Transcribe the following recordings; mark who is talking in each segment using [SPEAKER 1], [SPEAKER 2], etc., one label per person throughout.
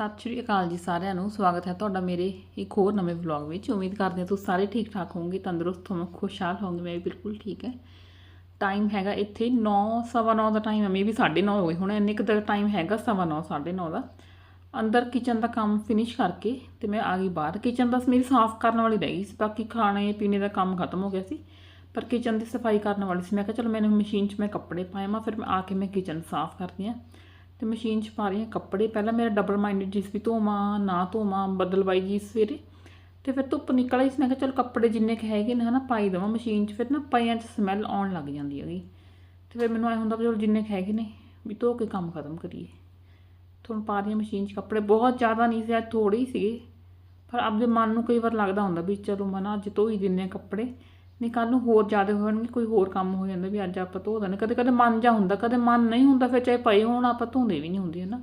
[SPEAKER 1] ਸਤਿ ਸ਼੍ਰੀ ਅਕਾਲ ਜੀ ਸਾਰਿਆਂ ਨੂੰ, ਸਵਾਗਤ ਹੈ ਤੁਹਾਡਾ ਮੇਰੇ ਇੱਕ ਹੋਰ ਨਵੇਂ ਵਲੌਗ ਵਿੱਚ। ਉਮੀਦ ਕਰਦੇ ਹਾਂ ਤੁਸੀਂ ਸਾਰੇ ਠੀਕ ਠਾਕ ਹੋਵੋਗੇ, ਤੰਦਰੁਸਤ ਹੋਵੋਗੇ ਖੁਸ਼ਹਾਲ ਹੋਵੋਗੇ, ਮੈਂ ਵੀ ਬਿਲਕੁਲ ਠੀਕ ਹੈ। ਟਾਈਮ ਹੈਗਾ ਇੱਥੇ 9:30 ਦਾ ਟਾਈਮ ਹੈ ਮੇ ਵੀ 9:30 ਹੋ ਗਏ ਹੁਣ, ਇੰਨੇ ਕੁ ਦਾ ਟਾਈਮ ਹੈਗਾ 9:30 9:30 ਦਾ। ਅੰਦਰ ਕਿਚਨ ਦਾ ਕੰਮ ਫਿਨਿਸ਼ ਕਰਕੇ ਤੇ ਮੈਂ ਆ ਗਈ ਬਾਹਰ। ਕਿਚਨ ਬਸ ਮੇਰੀ ਸਾਫ਼ ਕਰਨ ਵਾਲੀ ਰਹਿ ਗਈ ਸੀ, ਬਾਕੀ ਖਾਣੇ ਪੀਣੇ ਦਾ ਕੰਮ ਖਤਮ ਹੋ ਗਿਆ ਸੀ, ਪਰ ਕਿਚਨ ਦੀ ਸਫ਼ਾਈ ਕਰਨ ਵਾਲੀ ਸੀ। ਮੈਂ ਕਿਹਾ ਚਲੋ ਮੈਨੂੰ ਮਸ਼ੀਨ 'ਚ ਮੈਂ ਕੱਪੜੇ ਪਾਏ, ਮੈਂ ਫਿਰ ਮੈਂ ਆ ਕੇ ਮੈਂ ਕਿਚਨ ਸਾਫ਼ ਕਰਦੀ ਹਾਂ। ਤੇ ਮਸ਼ੀਨ 'ਚ ਪਾ ਰਹੀ ਹਾਂ ਕੱਪੜੇ। ਪਹਿਲਾਂ ਮੇਰਾ ਡਬਲ ਮਾਈਂਡਡ ਜਿਸ ਵੀ ਧੋਵਾਂ, ਨਾ ਧੋਵਾਂ, ਬਦਲਵਾਈ ਜੀ ਸਵੇਰੇ। ਤੇ ਫਿਰ ਧੁੱਪ ਨਿਕਲ ਆਈ ਸੀ, ਮੈਂ ਕਿਹਾ ਚਲ ਕੱਪੜੇ ਜਿੰਨੇ ਕੁ ਹੈਗੇ ਨੇ ਹਨਾ, ਪਾਈ ਦੇਵਾਂ ਮਸ਼ੀਨ 'ਚ। ਫਿਰ ਨਾ ਪਾਈਆਂ 'ਚ ਸਮੈਲ ਆਉਣ ਲੱਗ ਜਾਂਦੀ ਹੈਗੀ। ਤੇ ਫਿਰ ਮੈਨੂੰ ਐ ਹੁੰਦਾ ਵੀ ਚਲ ਜਿੰਨੇ ਕੁ ਹੈਗੇ ਨੇ, ਵੀ ਧੋ ਕੇ ਕੰਮ ਖਤਮ ਕਰੀਏ। ਤੁਹਾਨੂੰ ਪਾ ਰਹੀ ਹਾਂ ਮਸ਼ੀਨ 'ਚ ਕੱਪੜੇ। ਬਹੁਤ ਜ਼ਿਆਦਾ ਨਹੀਂ ਸੀ ਅੱਜ ਥੋੜੇ ਹੀ ਸੀਗੇ। ਪਰ ਆਪਦੇ ਮਨ ਨੂੰ ਕਈ ਵਾਰ ਲੱਗਦਾ ਹੁੰਦਾ ਵੀ ਚਲੋ ਮਨਾ ਅੱਜ ਧੋਈ ਹੀ ਦਿੰਨੇ ਆ ਕੱਪੜੇ। ਨਹੀਂ ਕੱਲ ਨੂੰ ਹੋਰ ਜ਼ਿਆਦਾ ਹੋਣਗੇ, ਕੋਈ ਹੋਰ ਕੰਮ ਹੋ ਜਾਂਦਾ ਵੀ ਅੱਜ ਆਪਾਂ ਧੋ ਦੇਣੇ। ਕਦੇ ਕਦੇ ਮਨ ਜਾ ਹੁੰਦਾ, ਕਦੇ ਮਨ ਨਹੀਂ ਹੁੰਦਾ, ਫਿਰ ਚਾਹੇ ਪਏ ਹੋਣ, ਆਪਾਂ ਧੋਂਦੇ ਵੀ ਨਹੀਂ ਹੁੰਦੇ, ਹਨਾ।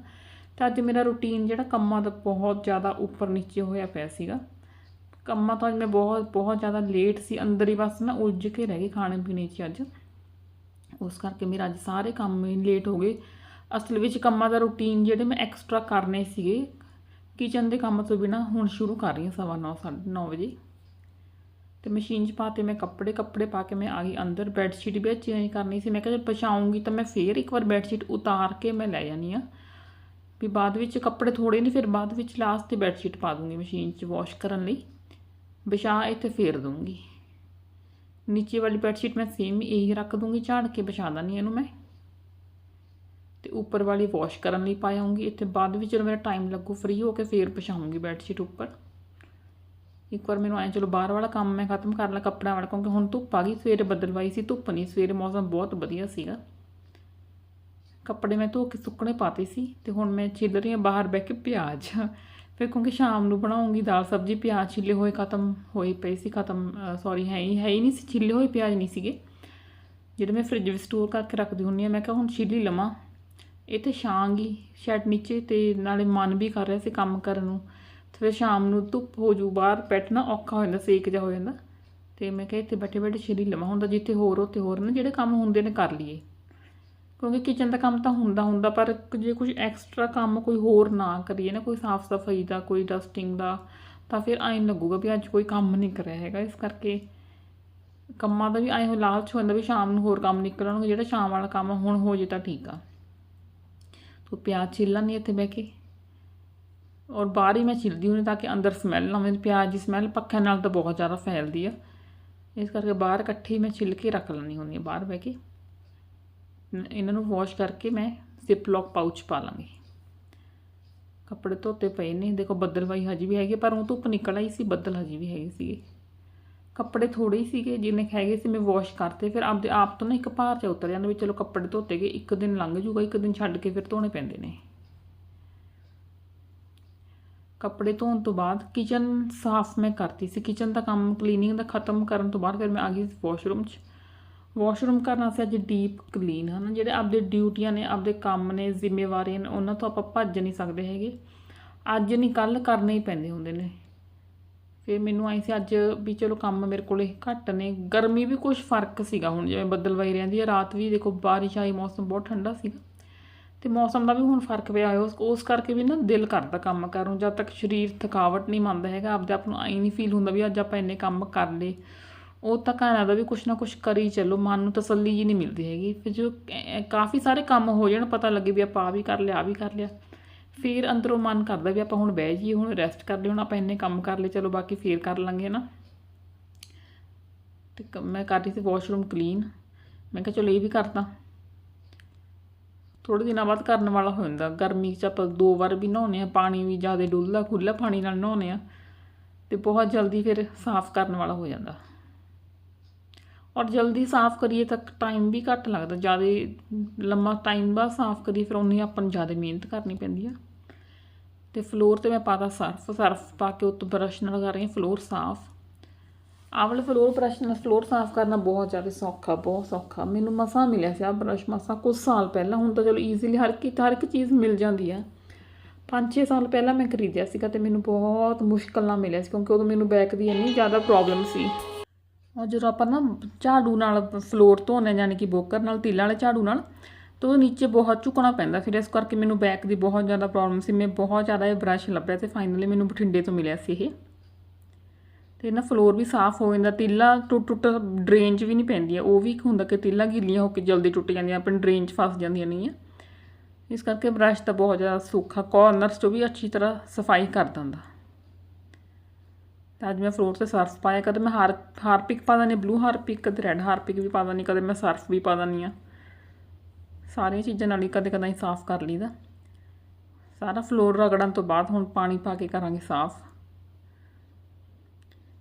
[SPEAKER 1] ਤਾਂ ਅੱਜ ਮੇਰਾ ਰੁਟੀਨ ਜਿਹੜਾ ਕੰਮਾਂ ਦਾ ਬਹੁਤ ਜ਼ਿਆਦਾ ਉੱਪਰ ਨੀਚੇ ਹੋਇਆ ਪਿਆ ਸੀਗਾ। ਕੰਮਾਂ ਤੋਂ ਅੱਜ ਮੈਂ ਬਹੁਤ ਬਹੁਤ ਜ਼ਿਆਦਾ ਲੇਟ ਸੀ, ਅੰਦਰ ਹੀ ਬਸ ਮੈਂ ਉਲਝ ਕੇ ਰਹਿ ਗਈ ਖਾਣੇ ਪੀਣੇ 'ਚ ਅੱਜ। ਉਸ ਕਰਕੇ ਮੇਰਾ ਅੱਜ ਸਾਰੇ ਕੰਮ ਲੇਟ ਹੋ ਗਏ। ਅਸਲ ਵਿੱਚ ਕੰਮਾਂ ਦਾ ਰੁਟੀਨ ਜਿਹੜੇ ਮੈਂ ਐਕਸਟਰਾ ਕਰਨੇ ਸੀਗੇ ਕਿਚਨ ਦੇ ਕੰਮ ਤੋਂ ਬਿਨਾ ਹੁਣ ਸ਼ੁਰੂ ਕਰ ਰਹੀ ਹਾਂ ਸਵਾ ਨੌ, ਸਾਢੇ ਨੌ ਵਜੇ। ਤੇ ਮਸ਼ੀਨ 'ਚ ਪਾਤੇ ਮੈਂ ਕੱਪੜੇ ਕੱਪੜੇ ਪਾ ਕੇ ਮੈਂ ਆ ਗਈ ਅੰਦਰ ਬੈੱਡ ਸ਼ੀਟ ਵੀ ਚੇਂਜ ਕਰਨੀ ਸੀ। ਮੈਂ ਕਿਹਾ ਜੇ ਪਛਾਉਂਗੀ ਤਾਂ ਮੈਂ ਫੇਰ ਇੱਕ ਵਾਰ ਬੈੱਡ ਸ਼ੀਟ ਉਤਾਰ ਕੇ ਮੈਂ ਲੈ ਜਾਣੀ ਆ ਵੀ ਬਾਅਦ ਵਿੱਚ ਕੱਪੜੇ ਥੋੜੇ ਨਹੀਂ ਫਿਰ ਬਾਅਦ ਵਿੱਚ ਲਾਸਟ ਤੇ ਬੈੱਡ ਸ਼ੀਟ ਪਾ ਦੂੰਗੀ ਮਸ਼ੀਨ 'ਚ ਵਾਸ਼ ਕਰਨ ਲਈ। ਵਿਛਾ ਇੱਥੇ ਫੇਰ ਦੂੰਗੀ ਨੀਚੇ ਵਾਲੀ ਬੈੱਡ ਸ਼ੀਟ ਮੈਂ ਸੇਮ ਇਹੀ ਰੱਖ ਦੂੰਗੀ ਝਾੜ ਕੇ ਵਿਛਾ ਦਾਂਗੀ ਇਹਨੂੰ ਮੈਂ। ਤੇ ਉੱਪਰ ਵਾਲੀ ਵਾਸ਼ ਕਰਨ ਲਈ ਪਾਇਆਉਂਗੀ ਇੱਥੇ ਬਾਅਦ ਵਿੱਚ ਜਦੋਂ ਮੇਰਾ ਟਾਈਮ ਲੱਗੂ ਫ੍ਰੀ ਹੋ ਕੇ ਫੇਰ ਵਿਛਾਉਂਗੀ ਬੈੱਡ ਸ਼ੀਟ ਉੱਪਰ। ਇੱਕ ਵਾਰ ਮੈਨੂੰ ਐਂ, ਚਲੋ ਬਾਹਰ ਵਾਲਾ ਕੰਮ ਮੈਂ ਖਤਮ ਕਰ ਲਾਂ ਕੱਪੜਾ ਵਾਲਾ, ਕਿਉਂਕਿ ਹੁਣ ਧੁੱਪ ਆ ਗਈ, ਸਵੇਰੇ ਬਦਲਵਾਈ ਸੀ, ਧੁੱਪ ਨਹੀਂ, ਸਵੇਰੇ ਮੌਸਮ ਬਹੁਤ ਵਧੀਆ ਸੀਗਾ। ਕੱਪੜੇ ਮੈਂ ਧੋ ਕੇ ਸੁੱਕਣੇ ਪਾਤੇ ਸੀ ਤੇ ਹੁਣ ਮੈਂ ਛਿੱਲ ਰਹੀ ਹਾਂ ਬਾਹਰ ਬਹਿ ਕੇ ਪਿਆਜ਼। ਫਿਰ ਕਿਉਂਕਿ ਸ਼ਾਮ ਨੂੰ ਬਣਾਉਂਗੀ ਦਾਲ ਸਬਜ਼ੀ, ਪਿਆਜ਼ ਛਿੱਲੇ ਹੋਏ ਖਤਮ ਹੋਏ ਪਏ ਸੀ, ਖਤਮ ਸੌਰੀ ਹੈ ਹੀ ਹੈ ਹੀ ਨਹੀਂ ਸੀ, ਛਿੱਲੇ ਹੋਏ ਪਿਆਜ਼ ਨਹੀਂ ਸੀਗੇ। ਜਿਹੜੇ ਮੈਂ ਫ੍ਰਿਜ ਵਿੱਚ ਸਟੋਰ ਕਰਕੇ ਰੱਖਦੀ ਹੁੰਦੀ ਆ ਮੈਂ ਕਿਹਾ ਹੁਣ ਛਿੱਲੀ ਲਵਾਂ। ਇਹ ਤੇ ਛਾਂਗੀ ਸ਼ੈਡ ਨੀਚੇ ਤੇ ਨਾਲੇ ਮਨ ਵੀ ਕਰ ਰਿਹਾ ਸੀ ਕੰਮ ਕਰਨ ਨੂੰ। ਫਿਰ ਸ਼ਾਮ ਨੂੰ ਧੁੱਪ ਹੋ ਜੂ, ਬਾਹਰ ਬੈਠਣਾ ਔਖਾ ਹੋ ਜਾਂਦਾ, ਸੇਕ ਜਾ ਹੋ ਜਾਂਦਾ। ਤੇ ਮੈਂ ਕਿਹਾ ਇੱਥੇ ਬੈਠੇ ਬੈਠੇ ਛਿੱਲੀ ਲਵਾਂ ਹੁੰਦਾ ਜਿੱਥੇ ਹੋਰ, ਉੱਥੇ ਹੋਰ ਨਾ, ਜਿਹੜੇ ਕੰਮ ਹੁੰਦੇ ਨੇ ਕਰ ਲਈਏ। ਕਿਉਂਕਿ ਕਿਚਨ ਦਾ ਕੰਮ ਤਾਂ ਹੁੰਦਾ ਹੁੰਦਾ, ਪਰ ਜੇ ਕੁਝ ਐਕਸਟਰਾ ਕੰਮ ਕੋਈ ਹੋਰ ਨਾ ਕਰੀਏ ਨਾ, ਕੋਈ ਸਾਫ਼ ਸਫ਼ਾਈ ਦਾ, ਕੋਈ ਡਸਟਿੰਗ ਦਾ, ਤਾਂ ਫਿਰ ਐਂ ਲੱਗੂਗਾ ਵੀ ਅੱਜ ਕੋਈ ਕੰਮ ਨਹੀਂ ਕਰਿਆ ਹੈਗਾ। ਇਸ ਕਰਕੇ ਕੰਮਾਂ ਦਾ ਵੀ ਐਂ ਹੋ ਲਾਲਚ ਹੋ ਜਾਂਦਾ ਵੀ ਸ਼ਾਮ ਨੂੰ ਹੋਰ ਕੰਮ ਨਿਕਲਣਗੇ, ਜਿਹੜਾ ਸ਼ਾਮ ਵਾਲਾ ਕੰਮ ਹੁਣ ਹੋ ਜੇ ਤਾਂ ਠੀਕ ਆ। ਤੋ ਪਿਆਜ਼ ਛਿੱਲਾਂ ਨਹੀਂ ਇੱਥੇ ਬਹਿ ਕੇ। ਔਰ ਬਾਹਰ ਹੀ ਮੈਂ ਛਿਲਦੀ ਹੁੰਦੀ ਤਾਂ ਕਿ ਅੰਦਰ ਸਮੈਲ ਨਾ ਆਵੇ ਪਿਆਜ਼ ਦੀ ਸਮੈਲ ਪੱਖਿਆਂ ਨਾਲ ਤਾਂ ਬਹੁਤ ਜ਼ਿਆਦਾ ਫੈਲਦੀ ਆ। ਇਸ ਕਰਕੇ ਬਾਹਰ ਇਕੱਠੀ ਮੈਂ ਛਿਲ ਕੇ ਰੱਖ ਲੈਂਦੀ ਹੁੰਦੀ ਆ ਬਾਹਰ ਬਹਿ ਕੇ। ਇਹਨਾਂ ਨੂੰ ਵਾਸ਼ ਕਰਕੇ ਮੈਂ ਜ਼ਿਪ ਲੌਕ ਪਾਊਚ ਪਾ ਲਾਂਗੀ। ਕੱਪੜੇ ਧੋਤੇ ਪਏ ਨੇ, ਦੇਖੋ ਬੱਦਲਵਾਈ ਹਜੇ ਵੀ ਹੈਗੀ ਪਰ ਉਹ ਧੁੱਪ ਨਿਕਲ ਆਈ ਸੀ, ਬੱਦਲ ਹਜੇ ਵੀ ਹੈਗੇ ਸੀਗੇ। ਕੱਪੜੇ ਥੋੜੇ ਹੀ ਸੀਗੇ, ਜਿੰਨੇ ਹੈਗੇ ਸੀ ਮੈਂ ਵਾਸ਼ ਕਰਤੇ, ਫਿਰ ਆਪਦੇ ਆਪ ਤੋਂ ਨਾ ਇੱਕ ਭਾਰ ਚ ਉਤਰ ਜਾਂਦਾ ਵੀ ਚਲੋ ਕੱਪੜੇ ਧੋਤੇ ਗਏ, ਇੱਕ ਦਿਨ ਲੰਘ ਜੂਗਾ, ਇੱਕ ਦਿਨ ਛੱਡ ਕੇ ਫਿਰ ਧੋਣੇ ਪੈਂਦੇ ਨੇ। ਕੱਪੜੇ ਧੋਣ ਤੋਂ ਬਾਅਦ ਕਿਚਨ ਸਾਫ਼ ਮੈਂ ਕਰਤੀ ਸੀ। ਕਿਚਨ ਦਾ ਕੰਮ ਕਲੀਨਿੰਗ ਦਾ ਖਤਮ ਕਰਨ ਤੋਂ ਬਾਅਦ ਫਿਰ ਮੈਂ ਆ ਗਈ ਵਾਸ਼ਰੂਮ 'ਚ। ਵਾਸ਼ਰੂਮ ਕਰਨਾ ਸੀ ਅੱਜ ਡੀਪ ਕਲੀਨ ਹਨ ਜਿਹੜੇ ਆਪਦੇ ਡਿਊਟੀਆਂ ਨੇ, ਆਪਦੇ ਕੰਮ ਨੇ ਜ਼ਿੰਮੇਵਾਰੀਆਂ ਨੇ, ਉਹਨਾਂ ਤੋਂ ਆਪਾਂ ਭੱਜ ਨਹੀਂ ਸਕਦੇ ਹੈਗੇ। ਅੱਜ ਨਹੀਂ ਕੱਲ ਕਰਨੇ ਹੀ ਪੈਂਦੇ ਹੁੰਦੇ ਨੇ। ਫਿਰ ਮੈਨੂੰ ਆਈ ਸੀ ਅੱਜ ਵੀ ਚਲੋ ਕੰਮ ਮੇਰੇ ਕੋਲੇ ਘੱਟ ਨੇ, ਗਰਮੀ ਵੀ ਕੁਝ ਫ਼ਰਕ ਸੀਗਾ ਹੁਣ ਜਿਵੇਂ ਬੱਦਲਵਾਈ ਰਹਿੰਦੀ ਹੈ ਰਾਤ ਵੀ ਦੇਖੋ ਬਾਰਿਸ਼ ਆਈ ਮੌਸਮ ਬਹੁਤ ਠੰਡਾ ਸੀਗਾ। ਤੇ ਮੌਸਮ ਦਾ ਵੀ ਹੁਣ ਫ਼ਰਕ ਪਿਆ ਹੋਇਆ, ਉਸ ਉਸ ਕਰਕੇ ਵੀ ਨਾ ਦਿਲ ਕਰਦਾ ਕੰਮ ਕਰਨ ਨੂੰ, ਜਦ ਤੱਕ ਸਰੀਰ ਥਕਾਵਟ ਨਹੀਂ ਮੰਨਦਾ ਹੈਗਾ, ਆਪਦੇ ਆਪ ਨੂੰ ਆਈ ਨਹੀਂ ਫੀਲ ਹੁੰਦਾ ਵੀ ਅੱਜ ਆਪਾਂ ਇੰਨੇ ਕੰਮ ਕਰ ਲਏ। ਉਹ ਤਾਂ ਘਰਾਂ ਦਾ ਵੀ ਕੁਛ ਨਾ ਕੁਛ ਕਰੀ ਚੱਲੋ, ਮਨ ਨੂੰ ਤਸੱਲੀ ਜੀ ਨਹੀਂ ਮਿਲਦੀ ਹੈਗੀ। ਫਿਰ ਜੋ ਕਾਫੀ ਸਾਰੇ ਕੰਮ ਹੋ ਜਾਣ, ਪਤਾ ਲੱਗੇ ਵੀ ਆਪਾਂ ਆ ਵੀ ਕਰ ਲਿਆ ਆ ਵੀ ਕਰ ਲਿਆ। ਫਿਰ ਅੰਦਰੋਂ ਮਨ ਕਰਦਾ ਵੀ ਆਪਾਂ ਹੁਣ ਬਹਿ ਜਾਈਏ, ਹੁਣ ਰੈਸਟ ਕਰ ਲਈ ਹੁਣ ਆਪਾਂ ਇੰਨੇ ਕੰਮ ਕਰ ਲਏ, ਚਲੋ ਬਾਕੀ ਫੇਰ ਕਰ ਲਾਂਗੇ ਨਾ ਤੇ ਕ- ਮੈਂ ਕਰ ਰਹੀ ਸੀ ਵਾਸ਼ਰੂਮ ਕਲੀਨ ਮੈਂ ਕਿਹਾ ਚਲੋ ਇਹ ਵੀ ਕਰਦਾ। ਥੋੜੇ ਦਿਨਾਂ ਬਾਅਦ ਕਰਨ ਵਾਲਾ ਹੋ ਜਾਂਦਾ। ਗਰਮੀ 'ਚ ਆਪਾਂ ਦੋ ਵਾਰ ਵੀ ਨਹਾਉਂਦੇ ਆ ਪਾਣੀ ਵੀ ਜ਼ਿਆਦਾ ਡੁੱਲਦਾ ਖੁੱਲਾ ਪਾਣੀ ਨਾਲ ਨਹਾਉਂਦੇ ਆ ਤੇ ਬਹੁਤ ਜਲਦੀ ਫਿਰ ਸਾਫ਼ ਕਰਨ ਵਾਲਾ ਹੋ ਜਾਂਦਾ। ਔਰ ਜਲਦੀ ਸਾਫ਼ ਕਰੀਏ ਤਾਂ ਟਾਈਮ ਵੀ ਘੱਟ ਲੱਗਦਾ। ਜ਼ਿਆਦਾ ਲੰਮਾ ਟਾਈਮ ਬਾਅਦ ਸਾਫ਼ ਕਰੀਏ, ਫਿਰ ਉਨੀ ਆਪਾਂ ਨੂੰ ਜ਼ਿਆਦਾ ਮਿਹਨਤ ਕਰਨੀ ਪੈਂਦੀ ਆ। ਤੇ ਫਲੋਰ ਤੇ ਮੈਂ ਪਾਤਾ ਸਰਫ। ਸਰਫ ਪਾ ਕੇ ਉੱਤੋਂ ਬਰਸ਼ ਨਾਲ ਕਰ ਰਹੀ ਹਾਂ ਫਲੋਰ ਸਾਫ਼। ਆਹ ਫਲੋਰ ਬਰਸ਼ ਨਾਲ ਫਲੋਰ ਸਾਫ਼ ਕਰਨਾ ਬਹੁਤ ਜ਼ਿਆਦਾ ਸੌਖਾ, ਬਹੁਤ ਸੌਖਾ। ਮੈਨੂੰ ਮਸਾਂ ਮਿਲਿਆ ਸੀ ਆ ਬਰਸ਼ ਮਸਾਂ ਕੁਝ ਸਾਲ ਪਹਿਲਾਂ, ਹੁਣ ਤਾਂ ਚਲੋ ਈਜ਼ੀਲੀ ਹਰ ਇੱਕ ਹਰ ਇੱਕ ਚੀਜ਼ ਮਿਲ ਜਾਂਦੀ ਆ। 5-6 ਸਾਲ ਪਹਿਲਾਂ ਮੈਂ ਖਰੀਦਿਆ ਸੀਗਾ ਤੇ ਮੈਨੂੰ ਬਹੁਤ ਮੁਸ਼ਕਲ ਨਾਲ ਮਿਲਿਆ ਸੀ, ਕਿਉਂਕਿ ਉਦੋਂ ਮੈਨੂੰ ਬੈਕ ਦੀ ਇੰਨੀ ਜ਼ਿਆਦਾ ਪ੍ਰੋਬਲਮ ਸੀ। ਔਰ ਜਦੋਂ ਆਪਾਂ ਨਾ ਝਾੜੂ ਨਾਲ ਫਲੋਰ ਧੋਨੇ ਯਾਨੀ ਕਿ ਬੋਕਰ ਨਾਲ, ਤੀਲਾਂ ਵਾਲੇ ਝਾੜੂ ਨਾਲ, ਤੋ ਨੀਚੇ ਬਹੁਤ ਝੁਕਣਾ ਪੈਂਦਾ ਫਿਰ, ਇਸ ਕਰਕੇ ਮੈਨੂੰ ਬੈਕ ਦੀ ਬਹੁਤ ਜ਼ਿਆਦਾ ਪ੍ਰੋਬਲਮ ਸੀ। ਮੈਂ ਬਹੁਤ ਜ਼ਿਆਦਾ ਇਹ ਬ੍ਰਸ਼ ਲੱਭਿਆ ਤੇ ਫਾਈਨਲੀ ਮੈਨੂੰ ਬਠਿੰਡੇ ਤੋਂ ਮਿਲਿਆ ਸੀ ਇਹ। ਤੇ ਨਾ ਫਲੋਰ ਵੀ ਸਾਫ਼ ਹੋ ਜਾਂਦਾ, ਤਿੱਲਾ ਟੁੱਟ ਟੁੱਟ ਡਰੇਨ 'ਚ ਵੀ ਨਹੀਂ ਪੈਂਦੀਆਂ, ਉਹ ਵੀ ਇੱਕ ਹੁੰਦਾ ਕਿ ਤਿੱਲਾ ਗਿੱਲੀਆਂ ਹੋ ਕੇ ਜਲਦੀ ਟੁੱਟ ਜਾਂਦੀਆਂ, ਆਪਣੀ ਡਰੇਨ 'ਚ ਫਸ ਜਾਂਦੀਆਂ ਨਹੀਂ ਆ। ਇਸ ਕਰਕੇ ਬ੍ਰਸ਼ ਤਾਂ ਬਹੁਤ ਜ਼ਿਆਦਾ ਸੌਖਾ ਕਾਰਨਰਸ 'ਚੋਂ ਵੀ ਅੱਛੀ ਤਰ੍ਹਾਂ ਸਫ਼ਾਈ ਕਰ ਦਿੰਦਾ। ਤਾਂ ਅੱਜ ਮੈਂ ਫਲੋਰ ਤੇ ਸਰਫ ਪਾਇਆ, ਕਦੇ ਮੈਂ ਹਾਰ, ਹਾਰਪਿਕ ਪਾ ਦਿੰਦੀ ਬਲੂ ਹਾਰਪਿਕ, ਕਦੇ ਰੈੱਡ ਹਾਰਪਿਕ ਵੀ ਪਾ ਦਿੰਦੀ ਕਦੇ ਮੈਂ ਸਰਫ ਵੀ ਪਾ ਦਿੰਦੀ ਆ ਸਾਰੀਆਂ ਚੀਜ਼ਾਂ ਨਾਲ ਹੀ ਕਦੇ ਕਦਾਂ ਸਾਫ਼ ਕਰ ਲਈਦਾ। ਸਾਰਾ ਫਲੋਰ ਰਗੜਨ ਤੋਂ ਬਾਅਦ ਹੁਣ ਪਾਣੀ ਪਾ ਕੇ ਕਰਾਂਗੇ ਸਾਫ਼।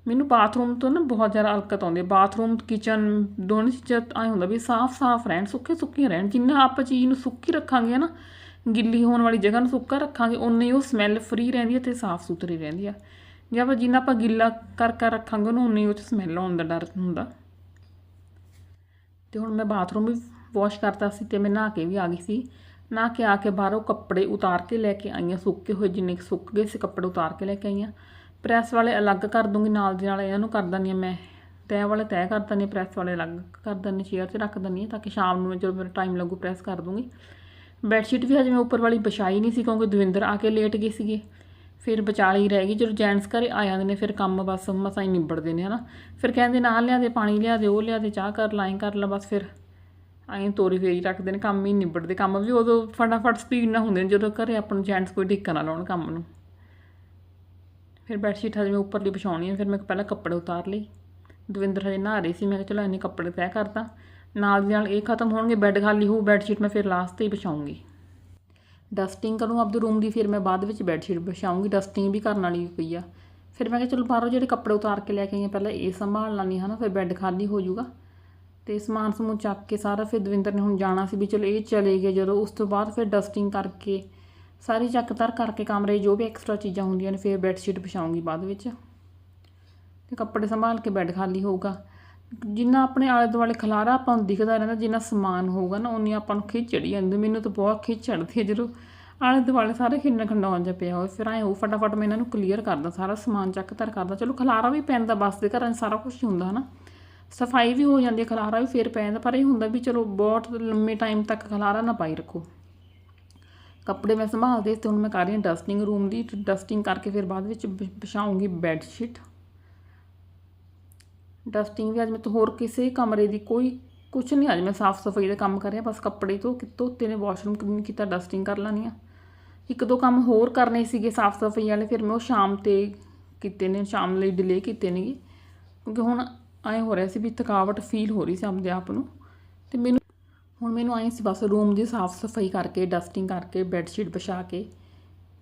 [SPEAKER 1] ਮੈਨੂੰ ਬਾਥਰੂਮ ਤੋਂ ਨਾ ਬਹੁਤ ਜ਼ਿਆਦਾ ਹਲਕਤ ਆਉਂਦੀ ਹੈ। ਬਾਥਰੂਮ ਕਿਚਨ ਦੋਨੋਂ ਚੀਜ਼ਾਂ ਐਂ ਹੁੰਦਾ ਵੀ ਸਾਫ਼-ਸਾਫ਼ ਰਹਿਣ ਸੁੱਕੇ ਸੁੱਕੀਆਂ ਰਹਿਣ। ਜਿੰਨਾ ਆਪਾਂ ਚੀਜ਼ ਨੂੰ ਸੁੱਕੀ ਰੱਖਾਂਗੇ ਨਾ, ਗਿੱਲੀ ਹੋਣ ਵਾਲੀ ਜਗ੍ਹਾ ਨੂੰ ਸੁੱਕਾ ਰੱਖਾਂਗੇ ਉਨੀ ਉਹ ਸਮੈਲ ਫਰੀ ਰਹਿੰਦੀ ਹੈ ਤੇ ਸਾਫ਼ ਸੁਥਰੀ ਰਹਿੰਦੀ ਆ ਜੇ ਆਪਾਂ ਜਿੰਨਾ ਆਪਾਂ ਗਿੱਲਾ ਕਰ ਕਰ ਰੱਖਾਂਗੇ, ਉਹਨੂੰ ਉਨੀ ਉਹ ਚ ਸਮੈਲ ਆਉਣ ਦਾ ਡਰ ਹੁੰਦਾ। ਤੇ ਹੁਣ ਮੈਂ ਬਾਥਰੂਮ ਵੀ ਵਾਸ਼ ਕਰਤਾ ਸੀ ਤੇ ਮੈਂ ਨਹਾ ਕੇ ਵੀ ਆ ਗਈ ਸੀ। ਨਹਾ ਕੇ ਆ ਕੇ ਬਾਹਰੋਂ ਕੱਪੜੇ ਉਤਾਰ ਕੇ ਲੈ ਕੇ ਆਈਆਂ ਸੁੱਕੇ ਹੋਏ ਜਿੰਨੇ ਕੁ ਸੁੱਕ ਗਏ ਸੀ, ਕੱਪੜੇ ਉਤਾਰ ਕੇ ਲੈ ਕੇ ਆਈਆਂ ਪ੍ਰੈਸ ਵਾਲੇ ਅਲੱਗ ਕਰ ਦੂੰਗੀ, ਨਾਲ ਦੀ ਨਾਲ ਇਹਨਾਂ ਨੂੰ ਕਰ ਦਿੰਦੀ ਹਾਂ ਮੈਂ। ਤੈਅ ਵਾਲੇ ਤੈਅ ਕਰ ਦਿੰਦੀ ਹਾਂ, ਪ੍ਰੈਸ ਵਾਲੇ ਅਲੱਗ ਕਰ ਦਿੰਦੀ ਚੇਅਰ 'ਚ ਰੱਖ ਦਿੰਦੀ ਹਾਂ ਤਾਂ ਕਿ ਸ਼ਾਮ ਨੂੰ ਜਦੋਂ ਮੇਰਾ ਟਾਈਮ ਲੱਗੂ ਪ੍ਰੈਸ ਕਰ ਦੂੰਗੀ। ਬੈੱਡਸ਼ੀਟ ਵੀ ਹਜੇ ਮੈਂ ਉੱਪਰ ਵਾਲੀ ਵਿਛਾਈ ਨਹੀਂ ਸੀ ਕਿਉਂਕਿ ਦਵਿੰਦਰ ਆ ਕੇ ਲੇਟ ਗਏ ਸੀਗੇ। ਫਿਰ ਵਿਚਾਲੀ ਰਹਿ ਗਈ, ਜਦੋਂ ਜੈਂਟਸ ਘਰੇ ਆ ਜਾਂਦੇ ਨੇ ਫਿਰ ਕੰਮ ਬਸ ਮਸਾਂ ਹੀ ਨਿਬੜਦੇ ਨੇ, ਹਨਾ। ਫਿਰ ਕਹਿੰਦੇ ਨਾਲ ਲਿਆ ਦੇ, ਪਾਣੀ ਲਿਆ ਦੇ, ਉਹ ਲਿਆ ਦੇ, ਚਾਹ ਕਰ ਲਾਈਂ ਕਰ ਲਾ, ਬਸ ਫਿਰ ਐਂ ਤੋਰੀ ਫੇਰੀ ਰੱਖਦੇ ਨੇ, ਕੰਮ ਹੀ ਨਿਬੜਦੇ। ਕੰਮ ਵੀ ਉਦੋਂ ਫਟਾਫਟ ਸਪੀਡ ਨਾਲ ਹੁੰਦੇ ਨੇ, ਜਦੋਂ ਘਰੇ ਆਪਾਂ ਨੂੰ ਜੈਂਟਸ ਕੋਈ ਢਿੱਕਾ ਨਾ ਲਾਉਣ ਕੰਮ ਨੂੰ। ਫਿਰ ਬੈੱਡਸ਼ੀਟ ਹਜੇ ਮੈਂ ਉੱਪਰਲੀ ਵਿਛਾਉਣੀ ਹੈ ਫਿਰ ਮੈਂ ਪਹਿਲਾਂ ਕੱਪੜੇ ਉਤਾਰ ਲਈ ਦਵਿੰਦਰ ਹਜੇ ਨਹਾ ਰਹੀ ਸੀ, ਮੈਂ ਕਿਹਾ ਚਲੋ ਇੰਨੇ ਕੱਪੜੇ ਤੈਅ ਕਰਦਾ। ਨਾਲ ਦੀ ਨਾਲ ਇਹ ਖਤਮ ਹੋਣਗੇ ਬੈੱਡ ਖਾਲੀ ਹੋਊ ਬੈੱਡਸ਼ੀਟ ਮੈਂ ਫਿਰ ਲਾਸਟ ਤੇ ਹੀ ਵਿਛਾਉਂਗੀ ਡਸਟਿੰਗ ਕਰੂੰ ਆਪਦੇ ਰੂਮ ਦੀ, ਫਿਰ ਮੈਂ ਬਾਅਦ ਵਿੱਚ ਬੈੱਡਸ਼ੀਟ ਵਿਛਾਉਂਗੀ ਡਸਟਿੰਗ ਵੀ ਕਰਨ ਵਾਲੀ ਪਈ ਆ। ਫਿਰ ਮੈਂ ਕਿਹਾ ਚਲੋ ਬਾਹਰੋਂ ਜਿਹੜੇ ਕੱਪੜੇ ਉਤਾਰ ਕੇ ਲੈ ਕੇ ਆਈ ਹਾਂ ਪਹਿਲਾਂ ਇਹ ਸੰਭਾਲ ਲਾਂਗੀ ਹਨਾ, ਫਿਰ ਬੈੱਡ ਖਾਲੀ ਹੋ ਜਾਊਗਾ। ਤੇ ਸਮਾਨ ਸਮੂਹ ਚੱਕ ਕੇ ਸਾਰਾ ਫਿਰ ਦਵਿੰਦਰ ਨੇ ਹੁਣ ਜਾਣਾ ਸੀ ਵੀ ਚਲੋ ਇਹ ਚਲੇ ਗਏ, ਜਦੋਂ ਉਸ ਤੋਂ ਬਾਅਦ ਫਿਰ ਡਸਟਿੰਗ ਕਰਕੇ ਸਾਰੀ ਚੱਕ ਤਰ ਕਰਕੇ ਕਮਰੇ ਜੋ ਵੀ ਐਕਸਟਰਾ ਚੀਜ਼ਾਂ ਹੁੰਦੀਆਂ ਨੇ, ਫਿਰ ਬੈੱਡ ਸ਼ੀਟ ਵਿਛਾਉਂਗੀ ਬਾਅਦ ਵਿੱਚ। ਤੇ ਕੱਪੜੇ ਸੰਭਾਲ ਕੇ ਬੈੱਡ ਖਾਲੀ ਹੋਊਗਾ। ਜਿੰਨਾ ਆਪਣੇ ਆਲੇ ਦੁਆਲੇ ਖਲਾਰਾ ਆਪਾਂ ਨੂੰ ਦਿਖਦਾ ਰਹਿੰਦਾ, ਜਿੰਨਾ ਸਮਾਨ ਹੋਊਗਾ ਨਾ ਉਨੀ ਆਪਾਂ ਨੂੰ ਖਿੱਚ ਚੜੀ ਜਾਂਦੀ ਮੈਨੂੰ ਤਾਂ ਬਹੁਤ ਖਿੱਚ ਚੜਦੀ ਹੈ ਜਦੋਂ ਆਲੇ ਦੁਆਲੇ ਸਾਰੇ ਖਿੰਨਾ ਖੰਡਾਉਣ ਜਾ ਪਿਆ ਹੋਵੇ ਫਿਰ ਐਂ ਉਹ ਫਟਾਫਟ ਮੈਂ ਇਹਨਾਂ ਨੂੰ ਕਲੀਅਰ ਕਰਦਾ, ਸਾਰਾ ਸਮਾਨ ਚੱਕ ਤਰ ਕਰਦਾ। ਚਲੋ, ਖਲਾਰਾ ਵੀ ਪੈਂਦਾ ਬਸ ਦੇ ਘਰਾਂ 'ਚ, ਸਾਰਾ ਕੁਝ ਹੁੰਦਾ ਹਨਾ। ਸਫ਼ਾਈ ਵੀ ਹੋ ਜਾਂਦੀ ਹੈ, ਖਲਾਰਾ ਵੀ ਫੇਰ ਪੈ ਜਾਂਦਾ। ਪਰ ਇਹ ਹੁੰਦਾ ਵੀ ਚਲੋ, ਬਹੁਤ ਲੰਮੇ ਟਾਈਮ ਤੱਕ ਖਲਾਰਾ ਨਾ ਪਾਈ ਰੱਖੋ। ਕੱਪੜੇ ਮੈਂ ਸੰਭਾਲਦੇ ਤੇ ਹੁਣ ਮੈਂ ਕਰ ਰਹੀ ਹਾਂ ਡਸਟਿੰਗ ਰੂਮ ਦੀ ਡਸਟਿੰਗ ਕਰਕੇ ਫਿਰ ਬਾਅਦ ਵਿੱਚ ਵਿ- ਵਿਛਾਉਂਗੀ ਬੈੱਡ ਸ਼ੀਟ ਡਸਟਿੰਗ ਵੀ ਅੱਜ ਮੈਂ ਤਾਂ ਹੋਰ ਕਿਸੇ ਕਮਰੇ ਦੀ ਕੋਈ ਕੁਝ ਨਹੀਂ, ਅੱਜ ਮੈਂ ਸਾਫ਼ ਸਫ਼ਾਈ ਦਾ ਕੰਮ ਕਰ ਰਿਹਾ ਬਸ ਕੱਪੜੇ ਤੋਂ ਧੋਤੇ ਨੇ ਵਾਸ਼ਰੂਮ ਕਲੀਨ ਕੀਤਾ ਡਸਟਿੰਗ ਕਰ ਲੈਣੀ ਆ ਇੱਕ ਦੋ ਕੰਮ ਹੋਰ ਕਰਨੇ ਸੀਗੇ ਸਾਫ਼ ਸਫ਼ਾਈ ਵਾਲੇ, ਫਿਰ ਮੈਂ ਉਹ ਸ਼ਾਮ ਤੇ ਕੀਤੇ ਨੇ, ਸ਼ਾਮ ਲਈ ਡਿਲੇ ਕੀਤੇ ਨੇਗੇ ਕਿਉਂਕਿ ਹੁਣ ਐਂ ਹੋ ਰਿਹਾ ਸੀ ਵੀ ਥਕਾਵਟ ਫੀਲ ਹੋ ਰਹੀ ਸੀ ਆਪਣੇ ਆਪ ਨੂੰ। ਤੇ ਮੈਨੂੰ ਹੁਣ ਮੈਨੂੰ ਐਂ ਸੀ ਬਸ ਰੂਮ ਦੀ ਸਾਫ਼ ਸਫ਼ਾਈ ਕਰਕੇ ਡਸਟਿੰਗ ਕਰਕੇ ਬੈੱਡ ਸ਼ੀਟ ਵਿਛਾ ਕੇ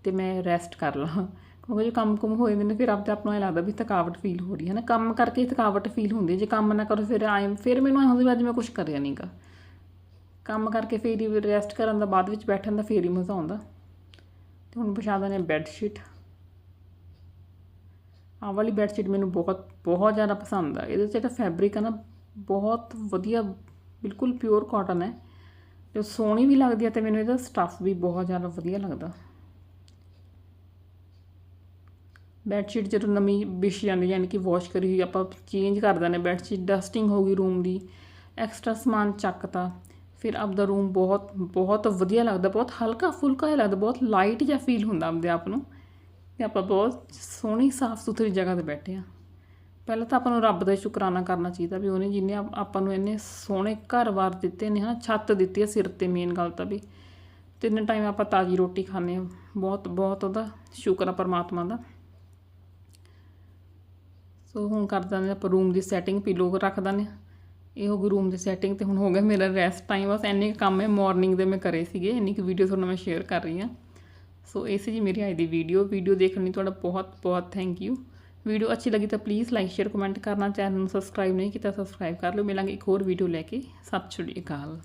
[SPEAKER 1] ਤੇ ਮੈਂ ਰੈਸਟ ਕਰ ਲਾਂ। ਕਿਉਂਕਿ ਜੇ ਕੰਮ ਕੁਮ ਹੋਏ ਮੈਨੂੰ ਫਿਰ ਆਪਦੇ ਆਪ ਨੂੰ ਐਂ ਲੱਗਦਾ ਵੀ ਥਕਾਵਟ ਫੀਲ ਹੋ ਰਹੀ ਹੈ ਨਾ। ਕੰਮ ਕਰਕੇ ਥਕਾਵਟ ਫੀਲ ਹੁੰਦੀ ਹੈ। ਜੇ ਕੰਮ ਨਾ ਕਰੋ ਫਿਰ ਆਏ, ਫਿਰ ਮੈਨੂੰ ਐਂ ਹੁੰਦਾ ਵੀ ਅੱਜ ਮੈਂ ਕੁਝ ਕਰਿਆ ਨਹੀਂਗਾ ਕੰਮ ਕਰਕੇ ਫਿਰ ਹੀ ਰੈਸਟ ਕਰਨ ਦਾ ਬਾਅਦ ਵਿੱਚ ਬੈਠਣ ਦਾ ਫਿਰ ਹੀ ਮਜ਼ਾ ਆਉਂਦਾ। ਤੇ ਹੁਣ ਵਿਛਾ ਦਿੰਦੇ ਹਾਂ ਬੈੱਡ ਸ਼ੀਟ ਆਹ ਵਾਲੀ ਬੈੱਡ ਸ਼ੀਟ ਮੈਨੂੰ ਬਹੁਤ ਬਹੁਤ ਜ਼ਿਆਦਾ ਪਸੰਦ ਆ। ਇਹਦੇ 'ਚ ਜਿਹੜਾ ਫੈਬਰਿਕ ਆ ਨਾ, ਬਹੁਤ ਵਧੀਆ ਬਿਲਕੁਲ ਪਿਓਰ ਕਾਟਨ ਹੈ। ਤੇ ਸੋਹਣੀ ਵੀ ਲੱਗਦੀ ਹੈ ਤੇ ਮੈਨੂੰ ਇਹਦਾ ਸਟੱਫ ਵੀ ਬਹੁਤ ਜ਼ਿਆਦਾ ਵਧੀਆ ਲੱਗਦਾ। ਬੈੱਡ ਸ਼ੀਟ ਜਦੋਂ ਨਵੀਂ ਵਿਛ ਜਾਂਦੀ ਯਾਨੀ ਕਿ ਵਾਸ਼ ਕਰੀ ਹੋਈ, ਆਪਾਂ ਚੇਂਜ ਕਰ ਦਿੰਦੇ ਬੈੱਡ ਸ਼ੀਟ ਡਸਟਿੰਗ ਹੋ ਗਈ ਰੂਮ ਦੀ ਐਕਸਟਰਾ ਸਮਾਨ ਚੱਕਤਾ, ਫਿਰ ਆਪਦਾ ਰੂਮ ਬਹੁਤ ਬਹੁਤ ਵਧੀਆ ਲੱਗਦਾ, ਬਹੁਤ ਹਲਕਾ ਫੁਲਕਾ ਜਿਹਾ ਲੱਗਦਾ, ਬਹੁਤ ਲਾਈਟ ਜਿਹਾ ਫੀਲ ਹੁੰਦਾ ਆਪਦੇ ਆਪ ਨੂੰ, ਤੇ ਆਪਾਂ ਬਹੁਤ ਸੋਹਣੀ ਸਾਫ਼ ਸੁਥਰੀ ਜਗ੍ਹਾ ਤੇ ਬੈਠੇ ਆ ਪਹਿਲਾਂ ਤਾਂ ਆਪਾਂ ਨੂੰ ਰੱਬ ਦਾ ਸ਼ੁਕਰਾਨਾ ਕਰਨਾ ਚਾਹੀਦਾ ਵੀ ਉਹਨੇ ਜਿੰਨੇ ਆਪਾਂ ਨੂੰ ਇੰਨੇ ਸੋਹਣੇ ਘਰ-ਬਾਰ ਦਿੱਤੇ ਨੇ, ਹਨਾ, ਛੱਤ ਦਿੱਤੀ ਹੈ ਸਿਰ ਤੇ ਮੇਨ ਗੱਲ ਤਾਂ ਵੀ। ਤਿੰਨ ਟਾਈਮ ਆਪਾਂ ਤਾਜ਼ੀ ਰੋਟੀ ਖਾਂਦੇ ਹਾਂ। ਬਹੁਤ ਬਹੁਤ ਉਹਦਾ ਸ਼ੁਕਰ ਆ ਪਰਮਾਤਮਾ ਦਾ। ਸੋ ਹੁਣ ਕਰ ਦਿੰਦੇ ਆਪਾਂ ਰੂਮ ਦੀ ਸੈਟਿੰਗ ਪਿਲੋ ਰੱਖ ਦਿੰਦੇ ਇਹ ਹੋ ਗਈ ਰੂਮ ਦੀ ਸੈਟਿੰਗ ਤੇ ਹੁਣ ਹੋ ਗਿਆ ਮੇਰਾ ਰੈਸਟ ਟਾਈਮ ਬਸ ਇੰਨੇ ਕੁ ਕੰਮ ਹੈ ਮਾਰਨਿੰਗ ਦੇ ਮੈਂ ਕਰੇ ਸੀਗੇ, ਇੰਨੀ ਕੁ ਵੀਡੀਓ ਤੁਹਾਨੂੰ ਮੈਂ ਸ਼ੇਅਰ ਕਰ ਰਹੀ ਹਾਂ। ਸੋ ਇਹ ਸੀ ਜੀ ਮੇਰੀ ਅੱਜ ਦੀ ਵੀਡੀਓ ਵੀਡੀਓ ਦੇਖਣ ਲਈ ਤੁਹਾਡਾ ਬਹੁਤ ਬਹੁਤ ਥੈਂਕ ਯੂ ਵੀਡੀਓ ਅੱਛੀ ਲੱਗੀ ਤਾਂ ਪਲੀਜ਼ ਲਾਈਕ ਸ਼ੇਅਰ ਕਮੈਂਟ ਕਰਨਾ ਚੈਨਲ ਨੂੰ ਸਬਸਕ੍ਰਾਈਬ ਨਹੀਂ ਕੀਤਾ ਸਬਸਕ੍ਰਾਈਬ ਕਰ ਲਓ। ਮਿਲਾਂਗੇ ਇੱਕ ਹੋਰ ਵੀਡੀਓ ਲੈ ਕੇ। ਸਤਿ ਸ਼੍ਰੀ ਅਕਾਲ।